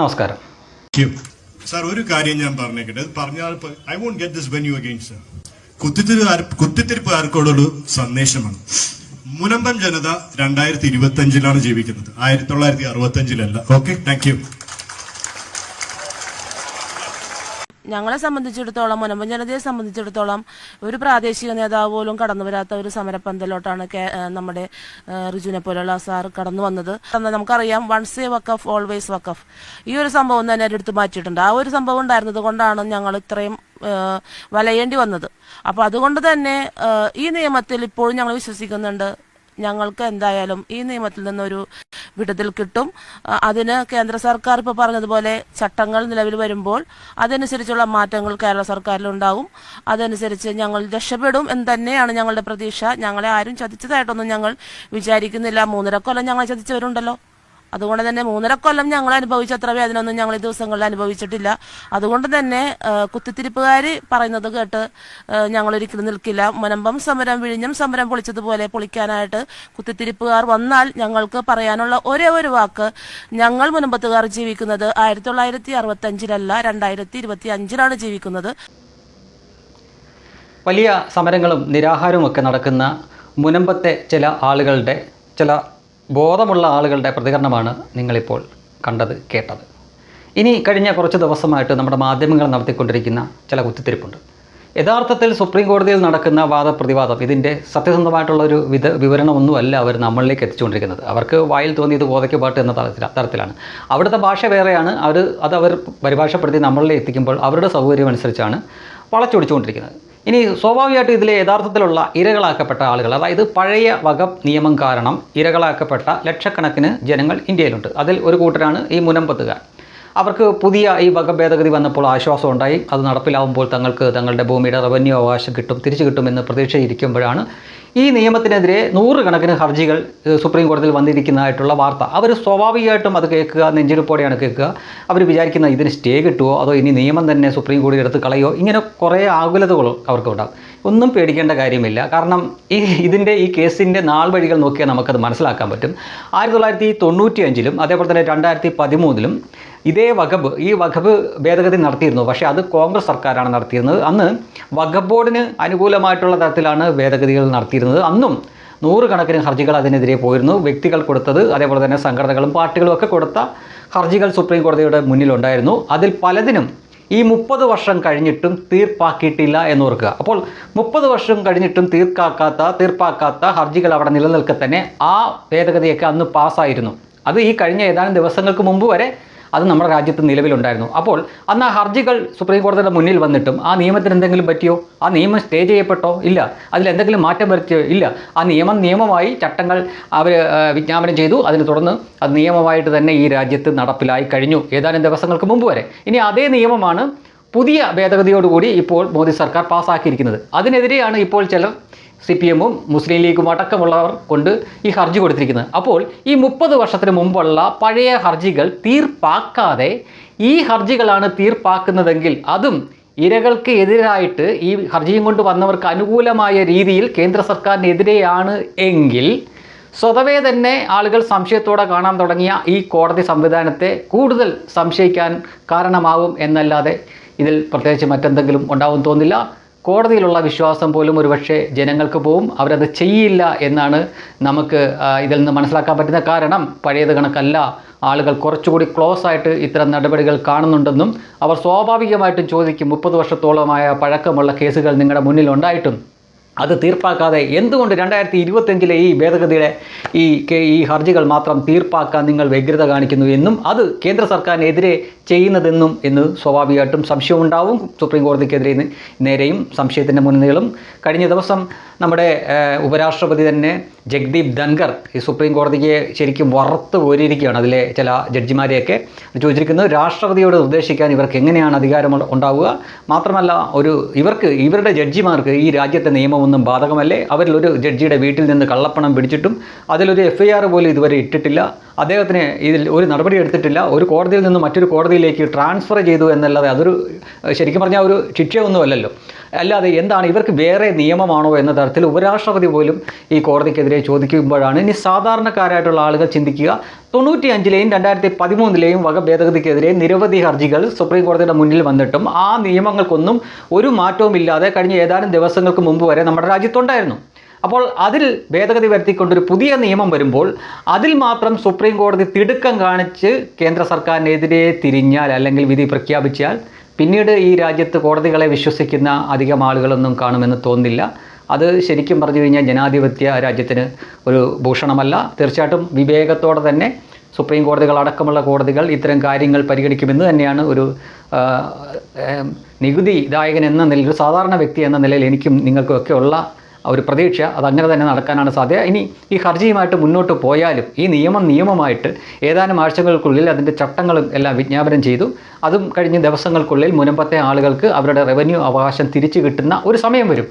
നമസ്കാരം. സാർ ഒരു കാര്യം ഞാൻ പറഞ്ഞേക്കട്ടെ. പറഞ്ഞാൽ I won't get this venue again sir കുത്തിത്തിരിപ്പ് കുത്തിത്തിരിപ്പുകാർക്കോടൊരു സന്ദേശമാണ്. മുനമ്പം ജനത രണ്ടായിരത്തി ഇരുപത്തി അഞ്ചിലാണ് ജീവിക്കുന്നത്. ആയിരത്തി തൊള്ളായിരത്തി അറുപത്തി അഞ്ചിലല്ല ഓക്കെ താങ്ക് യു ഞങ്ങളെ സംബന്ധിച്ചിടത്തോളം മുനമ്പം ജനതയെ സംബന്ധിച്ചിടത്തോളം ഒരു പ്രാദേശിക നേതാവ് പോലും കടന്നു വരാത്ത ഒരു സമരപ്പന്തലോട്ടാണ് നമ്മുടെ റിജുവിനെ പോലുള്ള സാർ കടന്നു വന്നത്. നമുക്കറിയാം once a waqf always waqf ഈ ഒരു സംഭവം തന്നെ എന്റെ അടുത്ത് മാറ്റിയിട്ടുണ്ട്. ആ ഒരു സംഭവം ഉണ്ടായിരുന്നത് കൊണ്ടാണ് ഞങ്ങൾ ഇത്രയും വലയേണ്ടി വന്നത്. അപ്പോൾ അതുകൊണ്ട് തന്നെ ഈ നിയമത്തിൽ ഇപ്പോഴും ഞങ്ങൾ വിശ്വസിക്കുന്നുണ്ട് ഞങ്ങൾക്ക് എന്തായാലും ഈ നിയമത്തിൽ നിന്നൊരു വിടുതൽ കിട്ടും. അതിന് കേന്ദ്ര സർക്കാർ ഇപ്പോൾ പറഞ്ഞതുപോലെ ചട്ടങ്ങൾ നിലവിൽ വരുമ്പോൾ അതനുസരിച്ചുള്ള മാറ്റങ്ങൾ കേരള സർക്കാരിലുണ്ടാവും. അതനുസരിച്ച് ഞങ്ങൾ രക്ഷപ്പെടും എന്ന് തന്നെയാണ് ഞങ്ങളുടെ പ്രതീക്ഷ. ഞങ്ങളെ ആരും ചതിച്ചതായിട്ടൊന്നും ഞങ്ങൾ വിചാരിക്കുന്നില്ല. മൂന്നര കൊല്ലം ഞങ്ങളെ ചതിച്ചവരുണ്ടല്ലോ. അതുകൊണ്ട് തന്നെ മൂന്നര കൊല്ലം ഞങ്ങൾ അനുഭവിച്ച അത്ര വേദന ഒന്നും ഞങ്ങൾ ഈ ദിവസങ്ങളിൽ അനുഭവിച്ചിട്ടില്ല. അതുകൊണ്ട് തന്നെ കുത്തിത്തിരിപ്പുകാർ പറയുന്നത് കേട്ട് ഞങ്ങൾ ഒരിക്കലും നിൽക്കില്ല. മുനമ്പം സമരം വിഴിഞ്ഞം സമരം പൊളിച്ചതുപോലെ പൊളിക്കാനായിട്ട് കുത്തിത്തിരിപ്പുകാർ വന്നാൽ ഞങ്ങൾക്ക് പറയാനുള്ള ഒരേ ഒരു വാക്ക് ഞങ്ങൾ മുനമ്പത്തുകാർ ജീവിക്കുന്നത് ആയിരത്തി തൊള്ളായിരത്തി അറുപത്തി അഞ്ചിലല്ല രണ്ടായിരത്തി ഇരുപത്തി അഞ്ചിലാണ് ജീവിക്കുന്നത്. വലിയ സമരങ്ങളും നിരാഹാരവും ഒക്കെ നടക്കുന്ന മുനമ്പത്തെ ചില ആളുകളുടെ ചില ബോധമുള്ള ആളുകളുടെ പ്രതികരണമാണ് നിങ്ങളിപ്പോൾ കണ്ടത് കേട്ടത്. ഇനി കഴിഞ്ഞ കുറച്ച് ദിവസമായിട്ട് നമ്മുടെ മാധ്യമങ്ങൾ നടത്തിക്കൊണ്ടിരിക്കുന്ന ചില കുത്തിത്തിരിപ്പുണ്ട്. യഥാർത്ഥത്തിൽ സുപ്രീം കോടതിയിൽ നടക്കുന്ന വാദപ്രതിവാദം ഇതിന്റെ സത്യസന്ധമായിട്ടുള്ള ഒരു വിധ വിവരണമൊന്നുമല്ല അവർ നമ്മളിലേക്ക് എത്തിച്ചുകൊണ്ടിരിക്കുന്നത്. അവർക്ക് വായിൽ തോന്നിയത് ബോധയ്ക്ക് പാട്ട് എന്ന തരത്തിലാണ്. അവിടുത്തെ ഭാഷ വേറെയാണ്. അവർ അത് അവർ പരിഭാഷപ്പെടുത്തി നമ്മളിലേക്ക് എത്തിക്കുമ്പോൾ അവരുടെ സൗകര്യം അനുസരിച്ചാണ് വളച്ചൊടിച്ചുകൊണ്ടിരിക്കുന്നത്. ഇനി സ്വാഭാവികമായിട്ടും ഇതിലെ യഥാർത്ഥത്തിലുള്ള ഇരകളാക്കപ്പെട്ട ആളുകൾ അതായത് പഴയ വക നിയമം കാരണം ഇരകളാക്കപ്പെട്ട ലക്ഷക്കണക്കിന് ജനങ്ങൾ ഇന്ത്യയിലുണ്ട്. അതിൽ ഒരു കൂട്ടരാണ് ഈ മുനമ്പത്തുകാർ. അവർക്ക് പുതിയ ഈ വക ഭേദഗതി വന്നപ്പോൾ ആശ്വാസം ഉണ്ടായി. അത് നടപ്പിലാവുമ്പോൾ തങ്ങൾക്ക് തങ്ങളുടെ ഭൂമിയുടെ റവന്യൂ അവകാശം കിട്ടും തിരിച്ചു കിട്ടുമെന്ന് പ്രതീക്ഷയിരിക്കുമ്പോഴാണ് ഈ നിയമത്തിനെതിരെ നൂറുകണക്കിന് ഹർജികൾ സുപ്രീം കോടതിയിൽ വന്നിരിക്കുന്നതായിട്ടുള്ള വാർത്ത. അവർ സ്വാഭാവികമായിട്ടും അത് കേൾക്കുക നെഞ്ചിരിപ്പോടെയാണ് കേൾക്കുക. അവർ വിചാരിക്കുന്ന ഇതിന് സ്റ്റേ കിട്ടുമോ അതോ ഇനി നിയമം തന്നെ സുപ്രീം കോടതി എടുത്ത് കളയോ ഇങ്ങനെ കുറേ ആകുലതകൾ അവർക്ക് ഉണ്ടാകും. ഒന്നും പേടിക്കേണ്ട കാര്യമില്ല. കാരണം ഈ ഇതിന്റെ ഈ കേസിന്റെ നാൾ വഴികൾ നോക്കിയാൽ നമുക്കത് മനസ്സിലാക്കാൻ പറ്റും. ആയിരത്തി തൊള്ളായിരത്തി തൊണ്ണൂറ്റി അഞ്ചിലും അതേപോലെ തന്നെ രണ്ടായിരത്തി പതിമൂന്നിലും ഇതേ വഖബ് ഈ വഖബ് ഭേദഗതി നടത്തിയിരുന്നു. പക്ഷേ അത് കോൺഗ്രസ് സർക്കാരാണ് നടത്തിയിരുന്നത്. അന്ന് വഖബ് ബോർഡിന് അനുകൂലമായിട്ടുള്ള തരത്തിലാണ് ഭേദഗതികൾ നടത്തിയിരുന്നത്. അന്നും നൂറുകണക്കിന് ഹർജികൾ അതിനെതിരെ പോയിരുന്നു. വ്യക്തികൾ കൊടുത്തത് അതേപോലെ തന്നെ സംഘടനകളും പാർട്ടികളും ഒക്കെ കൊടുത്ത ഹർജികൾ സുപ്രീം കോടതിയുടെ മുന്നിലുണ്ടായിരുന്നു. അതിൽ പലതിനും ഈ മുപ്പത് വർഷം കഴിഞ്ഞിട്ടും തീർപ്പാക്കിയിട്ടില്ല എന്ന് ഓർക്കുക അപ്പോൾ മുപ്പത് വർഷം കഴിഞ്ഞിട്ടും തീർക്കാക്കാത്ത തീർപ്പാക്കാത്ത ഹർജികൾ അവിടെ നിലനിൽക്കെ തന്നെ ആ ഭേദഗതിയൊക്കെ അന്ന് പാസ്സായിരുന്നു. അത് ഈ കഴിഞ്ഞ ഏതാനും ദിവസങ്ങൾക്ക് മുമ്പ് വരെ അത് നമ്മുടെ രാജ്യത്ത് നിലവിലുണ്ടായിരുന്നു. അപ്പോൾ അന്ന് ആ ഹർജികൾ സുപ്രീം കോടതിയുടെ മുന്നിൽ വന്നിട്ടും ആ നിയമത്തിന് എന്തെങ്കിലും പറ്റിയോ? ആ നിയമം സ്റ്റേ ചെയ്യപ്പെട്ടോ? ഇല്ല. അതിൽ എന്തെങ്കിലും മാറ്റം വരുത്തിയോ? ഇല്ല. ആ നിയമം നിയമമായി ചട്ടങ്ങൾ അവർ വിജ്ഞാപനം ചെയ്തു. അതിനെ തുടർന്ന് അത് നിയമമായിട്ട് തന്നെ ഈ രാജ്യത്ത് നടപ്പിലായി കഴിഞ്ഞു. ഏതാനും ദിവസങ്ങൾക്ക് മുമ്പ് വരെ. ഇനി അതേ നിയമമാണ് പുതിയ ഭേദഗതിയോടുകൂടി ഇപ്പോൾ മോദി സർക്കാർ പാസ്സാക്കിയിരിക്കുന്നത് അതിനെതിരെയാണ് ഇപ്പോൾ ചിലർ സി പി എമ്മും മുസ്ലിം ലീഗും അടക്കമുള്ളവർ കൊണ്ട് ഈ ഹർജി കൊടുത്തിരിക്കുന്നത്. അപ്പോൾ ഈ മുപ്പത് വർഷത്തിന് മുമ്പുള്ള പഴയ ഹർജികൾ തീർപ്പാക്കാതെ ഈ ഹർജികളാണ് തീർപ്പാക്കുന്നതെങ്കിൽ അതും ഇരകൾക്ക് എതിരായിട്ട് ഈ ഹർജിയും കൊണ്ട് വന്നവർക്ക് അനുകൂലമായ രീതിയിൽ കേന്ദ്ര സർക്കാരിനെതിരെയാണ് എങ്കിൽ സ്വതവേ തന്നെ ആളുകൾ സംശയത്തോടെ കാണാൻ തുടങ്ങിയ ഈ കോടതി സംവിധാനത്തെ കൂടുതൽ സംശയിക്കാൻ കാരണമാകും എന്നല്ലാതെ ഇതിൽ പ്രത്യേകിച്ച് മറ്റെന്തെങ്കിലും ഉണ്ടാവും തോന്നില്ല. കോടതിയിലുള്ള വിശ്വാസം പോലും ഒരുപക്ഷെ ജനങ്ങൾക്ക് പോവും. അവരത് ചെയ്യില്ല എന്നാണ് നമുക്ക് ഇതിൽ നിന്ന് മനസ്സിലാക്കാൻ പറ്റുന്ന കാരണം. പഴയത് കണക്കല്ല. ആളുകൾ കുറച്ചുകൂടി ക്ലോസ് ആയിട്ട് ഇത്തരം നടപടികൾ കാണുന്നുണ്ടെന്നും അവർ സ്വാഭാവികമായിട്ടും ചോദിക്കും. മുപ്പത് വർഷത്തോളമായ പഴക്കമുള്ള കേസുകൾ നിങ്ങളുടെ മുന്നിൽ ഉണ്ടായിട്ടും അത് തീർപ്പാക്കാതെ എന്തുകൊണ്ട് രണ്ടായിരത്തി ഇരുപത്തഞ്ചിലെ ഈ ഭേദഗതിയുടെ ഈ ഈ ഹർജികൾ മാത്രം തീർപ്പാക്കാൻ നിങ്ങൾ വ്യഗ്രത കാണിക്കുന്നു എന്നും അത് കേന്ദ്ര സർക്കാരിനെതിരെ ചെയ്യുന്നതെന്നും എന്ന് സ്വാഭാവികമായിട്ടും സംശയമുണ്ടാവും. സുപ്രീം കോടതിക്കെതിരെ നേരെയും സംശയത്തിന്റെ മുൻനികളും കഴിഞ്ഞ ദിവസം നമ്മുടെ ഉപരാഷ്ട്രപതി തന്നെ ജഗ്ദീപ് ധൻഖർ ഈ സുപ്രീം കോടതിക്ക് ശരിക്കും വറുത്ത് കോരിയിരിക്കുകയാണ് അതിലെ ചില ജഡ്ജിമാരെയൊക്കെ ചോദിച്ചിരിക്കുന്നത് രാഷ്ട്രപതിയോട് നിർദ്ദേശിക്കാൻ ഇവർക്ക് എങ്ങനെയാണ് അധികാരം ഉണ്ടാവുക? മാത്രമല്ല ഒരു ഇവർക്ക് ഇവരുടെ ജഡ്ജിമാർക്ക് ഈ രാജ്യത്തെ നിയമമൊന്നും ബാധകമല്ലേ? അവരിലൊരു ജഡ്ജിയുടെ വീട്ടിൽ നിന്ന് കള്ളപ്പണം പിടിച്ചിട്ടും അതിലൊരു എഫ് ഐ ആർ പോലും ഇതുവരെ ഇട്ടിട്ടില്ല. അദ്ദേഹത്തിന് ഇതിൽ ഒരു നടപടി എടുത്തിട്ടില്ല. ഒരു കോടതിയിൽ നിന്ന് മറ്റൊരു കോടതിയിലേക്ക് ട്രാൻസ്ഫർ ചെയ്തു എന്നല്ലാതെ അതൊരു ശരിക്കും പറഞ്ഞാൽ ഒരു ശിക്ഷയൊന്നുമല്ലല്ലോ. അല്ലാതെ എന്താണ് ഇവർക്ക് വേറെ നിയമമാണോ എന്ന തരത്തിൽ ഉപരാഷ്ട്രപതി പോലും ഈ കോടതിക്കെതിരെ ചോദിക്കുമ്പോഴാണ് ഇനി സാധാരണക്കാരായിട്ടുള്ള ആളുകൾ ചിന്തിക്കുക. തൊണ്ണൂറ്റി അഞ്ചിലെയും രണ്ടായിരത്തി പതിമൂന്നിലെയും വക ഭേദഗതിക്കെതിരെ നിരവധി ഹർജികൾ സുപ്രീം കോടതിയുടെ മുന്നിൽ വന്നിട്ടും ആ നിയമങ്ങൾക്കൊന്നും ഒരു മാറ്റവും ഇല്ലാതെ കഴിഞ്ഞ ഏതാനും ദിവസങ്ങൾക്ക് മുമ്പ് വരെ നമ്മുടെ രാജ്യത്തുണ്ടായിരുന്നു. അപ്പോൾ അതിൽ ഭേദഗതി വരുത്തിക്കൊണ്ടൊരു പുതിയ നിയമം വരുമ്പോൾ അതിൽ മാത്രം സുപ്രീം കോടതി തിടുക്കം കാണിച്ച് കേന്ദ്ര സർക്കാരിനെതിരെ തിരിഞ്ഞാൽ അല്ലെങ്കിൽ വിധി പ്രഖ്യാപിച്ചാൽ പിന്നീട് ഈ രാജ്യത്ത് കോടതികളെ വിശ്വസിക്കുന്ന അധികം ആളുകളൊന്നും കാണുമെന്ന് തോന്നില്ല അത് ശരിക്കും പറഞ്ഞു കഴിഞ്ഞാൽ ജനാധിപത്യ രാജ്യത്തിന് ഒരു ഭൂഷണമല്ല. തീർച്ചയായിട്ടും വിവേകത്തോടെ തന്നെ സുപ്രീം കോടതികൾ അടക്കമുള്ള കോടതികൾ ഇത്തരം കാര്യങ്ങൾ പരിഗണിക്കുമെന്ന് തന്നെയാണ് ഒരു നികുതിദായകൻ നികുതി ദായകൻ എന്ന നിലയിൽ ഒരു സാധാരണ വ്യക്തി എന്ന നിലയിൽ എനിക്കും നിങ്ങൾക്കും ഒക്കെ ഉള്ള ഒരു പ്രതീക്ഷ അങ്ങനെ തന്നെ നടക്കാനാണ് സാധ്യത. ഇനി ഈ ഹർജിയുമായിട്ട് മുന്നോട്ട് പോയാലും ഈ നിയമം നിയമമായിട്ട് ഏതാനും ആഴ്ചകൾക്കുള്ളിൽ അതിന്റെ ചട്ടങ്ങളും എല്ലാം വിജ്ഞാപനം ചെയ്തു. അതും കഴിഞ്ഞ ദിവസങ്ങൾക്കുള്ളിൽ മുനമ്പത്തെ ആളുകൾക്ക് അവരുടെ റവന്യൂ അവകാശം തിരിച്ചു കിട്ടുന്ന ഒരു സമയം വരും.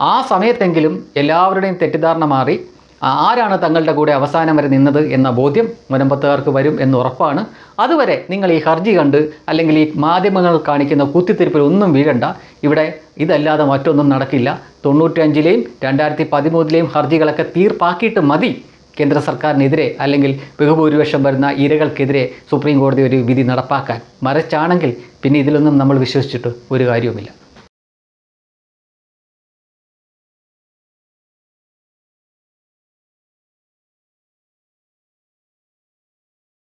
ആ സമയത്തെങ്കിലും എല്ലാവരുടെയും തെറ്റിദ്ധാരണ മാറി ആരാണ് തങ്ങളുടെ കൂടെ അവസാനം വരെ നിന്നത് എന്ന ബോധ്യം മുനമ്പത്തുകാർക്ക് വരും എന്ന് ഉറപ്പാണ്. അതുവരെ നിങ്ങൾ ഈ ഹർജി കണ്ട് അല്ലെങ്കിൽ ഈ മാധ്യമങ്ങൾ കാണിക്കുന്ന കുത്തിത്തിരിപ്പിൽ ഒന്നും വീഴണ്ട. ഇവിടെ ഇതല്ലാതെ മറ്റൊന്നും നടക്കില്ല. തൊണ്ണൂറ്റഞ്ചിലെയും രണ്ടായിരത്തി പതിമൂന്നിലെയും ഹർജികളൊക്കെ തീർപ്പാക്കിയിട്ട് മതി. കേന്ദ്ര സർക്കാരിനെതിരെ അല്ലെങ്കിൽ ബഹുഭൂരിപക്ഷം വരുന്ന ഇരകൾക്കെതിരെ സുപ്രീം കോടതി ഒരു വിധി നടപ്പാക്കാൻ. മറിച്ചാണെങ്കിൽ പിന്നെ ഇതിലൊന്നും നമ്മൾ വിശ്വസിച്ചിട്ട് ഒരു കാര്യവുമില്ല.